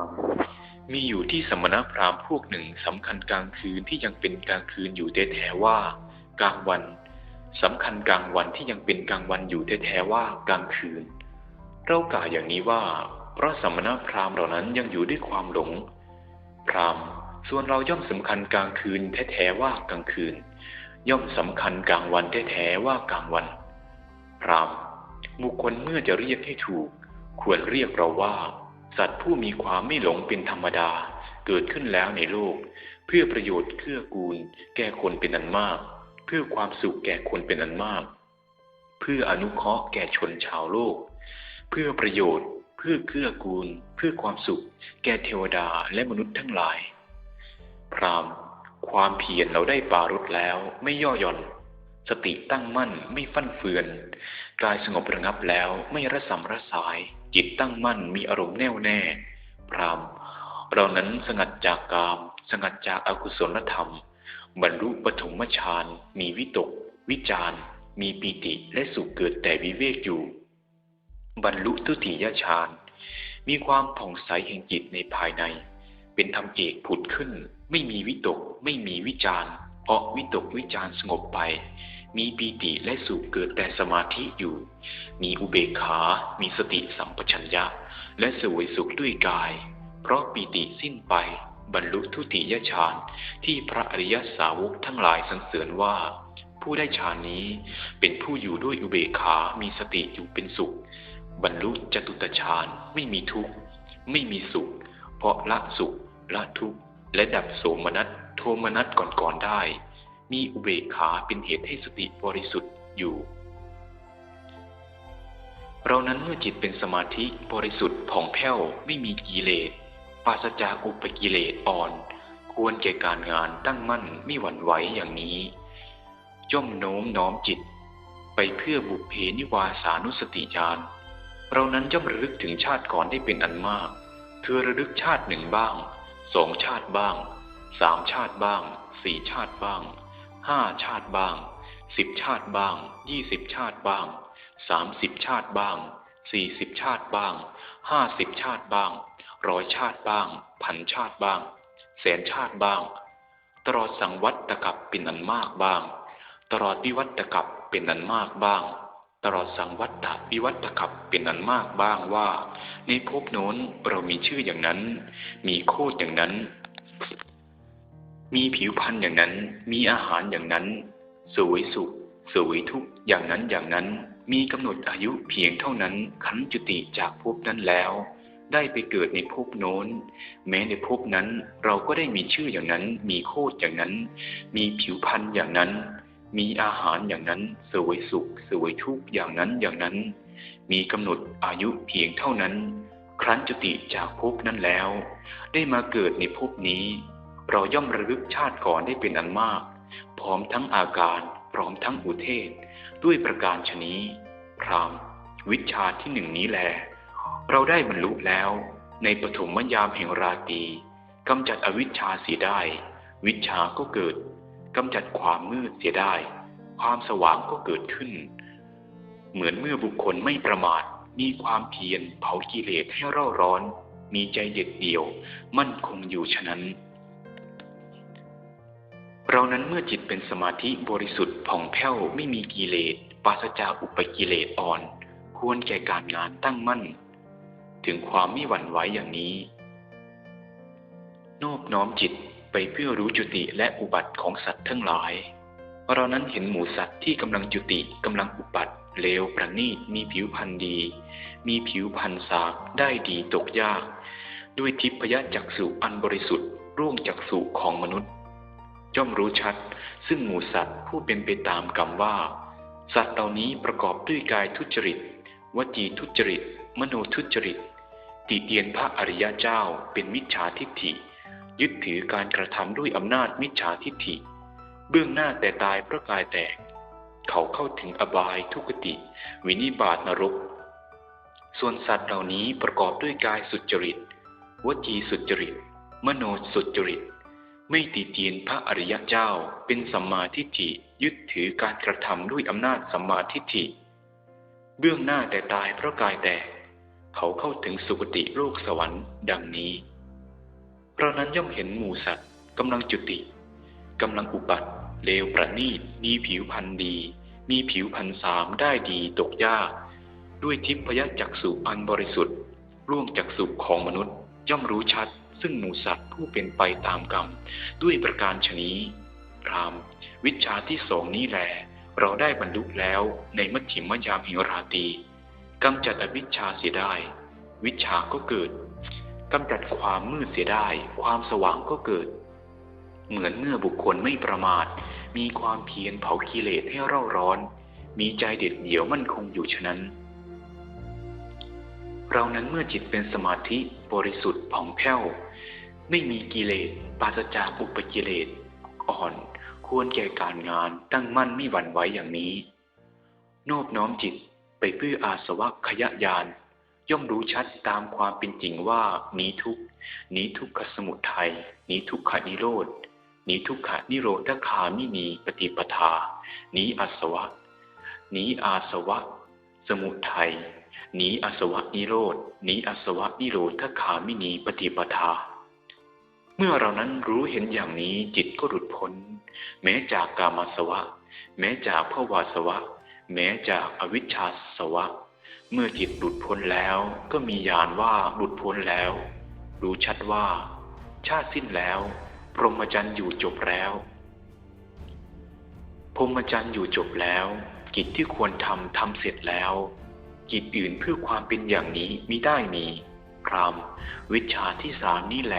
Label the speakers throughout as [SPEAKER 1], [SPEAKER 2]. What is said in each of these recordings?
[SPEAKER 1] ามมีอยู่ที่สมณพราหมณ์พวกหนึ่งสำคัญกลางคืนที่ยังเป็นกลางคืนอยู่แท้ๆว่า กลางวันสำคัญกลางวันที่ยังเป็นกลางวันอยู่แท้ๆว่ากลางคืน เรากล่าวอย่างนี้ว่า เพราะสมณพราหมณ์เหล่านั้นยังอยู่ด้วยความหลง พราหมณ์ส่วนเราย่อมสำคัญกลางคืนแท้ๆว่ากลางคืน ย่อมสำคัญกลางวันแท้ๆว่ากลางวัน พราหมณ์บุคคลเมื่อจะเรียกให้ถูก ควรเรียกเราว่า สัตว์ผู้มีความไม่หลงเป็นธรรมดา เกิดขึ้นแล้วในโลก เพื่อประโยชน์เกื้อกูล แก่คนเป็นอันมาก เพื่อความสุขแก่คนเป็นอันมาก เพื่ออนุเคราะห์แก่ชนชาวโลก เพื่อประโยชน์ เพื่อเกื้อกูล เพื่อความสุข แก่เทวดาและมนุษย์ทั้งหลาย พรามความเพียรเราได้ปรารถแล้วไม่ย่อหย่อน สติตั้งมั่นไม่ฟั่นเฟือน กายสงบระงับแล้วไม่ระสำระสาย จิตตั้งมั่นมีอารมณ์แน่วแน่ พรามเรานั้นสงัดจากกาม สงัดจากอากุศลธรรม บรรลุปฐมฌานมีวิตก วิจารมีปีติและสุขเกิดแต่วิเวกอยู่ บรรลุทุติยฌานมีความผ่องใสแห่งจิตในภายใน เป็นธรรมเอกผุดขึ้น ไม่มีวิตก ไม่มีวิจารเพราะวิตกวิจารสงบไป มีปีติและสุขเกิดแต่สมาธิอยู่ มีอุเบกขา มีสติสัมปชัญญะ และสวยสุขด้วยกาย เพราะปีติสิ้นไป บรรลุทุติยฌานที่พระอริยสาวกทั้งหลายสรรเสริญว่า ผู้ได้ฌานนี้เป็นผู้อยู่ด้วยอุเบกขา มีสติอยู่เป็นสุข บรรลุจตุตฌานไม่มีทุกข์ ไม่มีสุข เพราะละสุขละทุกข์และดับโสมนัสโทมนัสก่อนๆได้ มีอุเบกขาเป็นเหตุให้สติบริสุทธิ์อยู่ เรานั้นเมื่อจิตเป็นสมาธิบริสุทธิ์ผ่องแผ้วไม่มีกิเลสปราศจากอุปกิเลสอ่อน ควรแก่การงานตั้งมั่นไม่หวั่นไหวอย่างนี้ย่อมโน้มน้อมจิต ไปเพื่อบุพเพนิวาสานุสติญาณเรานั้นย่อมระลึกถึงชาติก่อนได้เป็นอันมากเธอระลึกชาติหนึ่งบ้างสองชาติบ้างสามชาติบ้างสี่ชาติบ้าง ห้าชาติบ้างสิบชาติบ้างยี่สิบชาติบ้างสามสิบชาติบ้างสี่สิบชาติบ้างห้าสิบชาติบ้างร้อยชาติบ้าง พันชาติบ้าง แสนชาติบ้าง ตลอดสังวัตตกับเป็นอันมากบ้าง ตลอดวิวัตตกับเป็นอันมากบ้าง ตลอดสังวัตวิวัตตกับเป็นอันมากบ้างว่า ในภพโน้นเรามีชื่ออย่างนั้น มีโคดอย่างนั้น มีผิวพรรณอย่างนั้น มีอาหารอย่างนั้น สวยสุข สวยทุกอย่างนั้นอย่างนั้น มีกำหนดอายุเพียงเท่านั้น ขันจุติจากภพนั้นแล้ว ได้ไปเกิดในภพโน้น แม้ในภพนั้น เราก็ได้มีชื่ออย่างนั้น มีโคดอย่างนั้น มีผิวพรรณอย่างนั้น มีอาหารอย่างนั้น สวยสุข สวยทุกอย่างนั้นอย่างนั้น มีกำหนดอายุเพียงเท่านั้น ครั้นจุติจากภพนั้นแล้ว ได้มาเกิดในภพนี้ เราย่อมระลึกชาติก่อนได้เป็นอันมาก พร้อมทั้งอาการพร้อมทั้งอุเทศ ด้วยประการชนี้พรามวิชาที่หนึ่งนี้แล เราได้บรรลุแล้ว ในปฐมยามแห่งราตรีกำจัดอวิชชาเสียได้ วิชาก็เกิดกำจัดความมืดเสียได้ ความสว่างก็เกิดขึ้น เหมือนเมื่อบุคคลไม่ประมาทมีความเพียรเผากิเลสให้เร่าร้อน มีใจเด็ดเดี่ยว มั่นคงอยู่ฉะนั้น เรานั้นเมื่อจิตเป็นสมาธิบริสุทธิ์ผ่องแผ้วไม่มีกิเลสปราศจากอุปกิเลสอ่อน ควรแก่การงานตั้งมั่น ถึงความไม่หวั่นไหวอย่างนี้ โนบน้อมจิตไปเพื่อรู้จุติและอุบัติของสัตว์ทั้งหลาย เรานั้นเห็นหมูสัตว์ที่กำลังจุติกำลังอุบัติเลวประณีตมีผิวพรรณดี มีผิวพรรณสากได้ดีตกยาก ด้วยทิพยจักษุอันบริสุทธิ์ร่วงจักษุของมนุษย์ ย่อมรู้ชัด ซึ่งหมูสัตว์ผู้เป็นไปตามกรรมว่า สัตว์เหล่านี้ประกอบด้วยกายทุจริต วจีทุจริต มโนทุจริต ติเตียนพระอริยเจ้าเป็นมิจฉาทิฏฐิ ยึดถือการกระทำด้วยอำนาจมิจฉาทิฏฐิ เบื้องหน้าแต่ตายพระกายแตก เขาเข้าถึงอบายทุกติ วินิบาตนรก ส่วนสัตว์เหล่านี้ประกอบด้วยกายสุจริต วจีสุจริต มโนสุจริต ไม่ติเตียนพระอริยเจ้าเป็นสัมมาทิฏฐิยึดถือการกระทำด้วยอำนาจสัมมาทิฏฐิ เบื้องหน้าแต่ตายเพราะกายแตก เขาเข้าถึงสุคติโลกสวรรค์ดังนี้ เพราะนั้นย่อมเห็นหมูสัตว์กำลังจุติกำลังอุบัติ เลวประณีตมีผิวพันธ์ดี มีผิวพันธ์สามได้ดีตกยาก ด้วยทิพยจักษุอันบริสุทธิ์ร่วงจักษุของมนุษย์ย่อมรู้ชัด ซึ่งหมูสัตว์ผู้เป็นไปตามกรรม ด้วยประการชนี้พรามวิชาที่สองนี้แหลเราได้บรรลุแล้วในมัชฌิมยามหิราตีกำจัดอวิชชาเสียได้ วิชาก็เกิดกำจัดความมืดเสียได้ ความสว่างก็เกิด เหมือนเมื่อบุคคลไม่ประมาท มีความเพียรเผากิเลสให้เร่าร้อน มีใจเด็ดเดี่ยวมั่นคงอยู่ฉะนั้น เรานั้นเมื่อจิตเป็นสมาธิบริสุทธิ์ผ่องแผ้ว ไม่มีกิเลสปราศจากอุปกิเลสอ่อน ควรแก่การงานตั้งมั่นไม่หวั่นไหวอย่างนี้ โนบน้อมจิตไปเพื่ออาสวะขยะยาน ย่อมรู้ชัดตามความเป็นจริงว่านี้ทุกนี้ทุกขสมุทัยนี้ทุกขนิโรธนี้ทุกขนิโรธคามินีปฏิปทา นี้อาสวะ นี้อาสวะ สมุทัย หนีอาสวะนิโรธหนีอาสวะนิโรธคามินีปฏิปทา เมื่อเรานั้นรู้เห็นอย่างนี้จิตก็หลุดพ้น แม้จากกามสวะ แม้จากภวาสวะ แม้จากอวิชชาสวะ เมื่อจิตหลุดพ้นแล้วก็มีญาณว่าหลุดพ้นแล้ว รู้ชัดว่า ชาติสิ้นแล้ว พรหมจรรย์อยู่จบแล้วพรหมจรรย์อยู่จบแล้ว กิจที่ควรทำทำเสร็จแล้ว กิจอื่นเพื่อความเป็นอย่างนี้มิได้มีพรามวิชาที่สามนี่แหล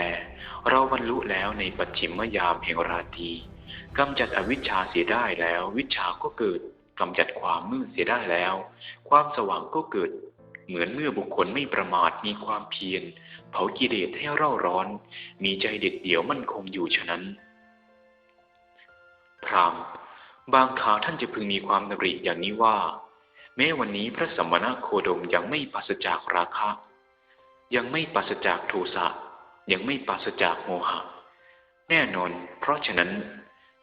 [SPEAKER 1] เราบรรลุแล้วในปัจฉิมยามแห่งราตรีกำจัดอวิชชาเสียได้แล้ว วิชาก็เกิดกำจัดความมืดเสียได้แล้ว ความสว่างก็เกิด เหมือนเมื่อบุคคลไม่ประมาทมีความเพียร เผากิเลสให้เร่าร้อน มีใจเด็ดเดี่ยวมั่นคงอยู่ฉะนั้น พรามบางคราวท่านจะพึงมีความดำริอย่างนี้ว่า แม้วันนี้พระสัมมาโคดมยังไม่ปราศจากราคะ ยังไม่ปราศจากโทสะยังไม่ปราศจากโมหะ แน่นอน เพราะฉะนั้น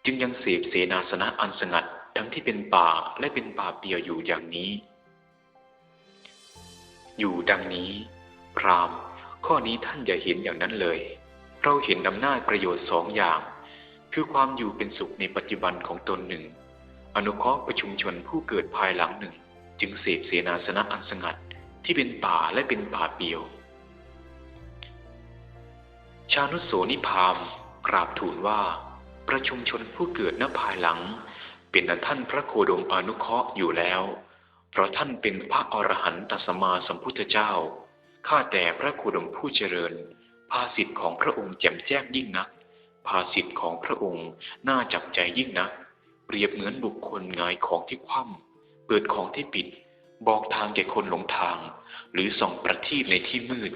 [SPEAKER 1] จึงยังเสพเสนาสนะอันสงัดทั้งที่เป็นป่าและเป็นป่าเปี่ยวอยู่อย่างนี้ อยู่ดังนี้ พรามข้อนี้ท่านอย่าเห็นอย่างนั้นเลย เราเห็นอำนาจประโยชน์สองอย่าง คือความอยู่เป็นสุขในปัจจุบันของตนหนึ่ง อนุเคราะห์ประชุมชนผู้เกิดภายหลังหนึ่ง จึงเสพเสนาสนะอันสงัดที่เป็นป่าและเป็นป่าเปียว ชานุโสนิพามกราบทูลว่าประชุมชนผู้เกิดณภายหลัง เป็นอันท่านพระโคดมอนุเคราะห์อยู่แล้ว เพราะท่านเป็นพระอรหันตสมมาสัมพุทธเจ้า ข้าแต่พระโคดมผู้เจริญ ภาสิทธิ์ของพระองค์แจ่มแจ้งยิ่งนัก ภาสิทธิ์ของพระองค์น่าจับใจยิ่งนัก เปรียบเหมือนบุคคลงายของที่คว่ำ เปิดของที่ปิด บอกทางแก่คนหลงทาง หรือส่องประทีปในที่มืด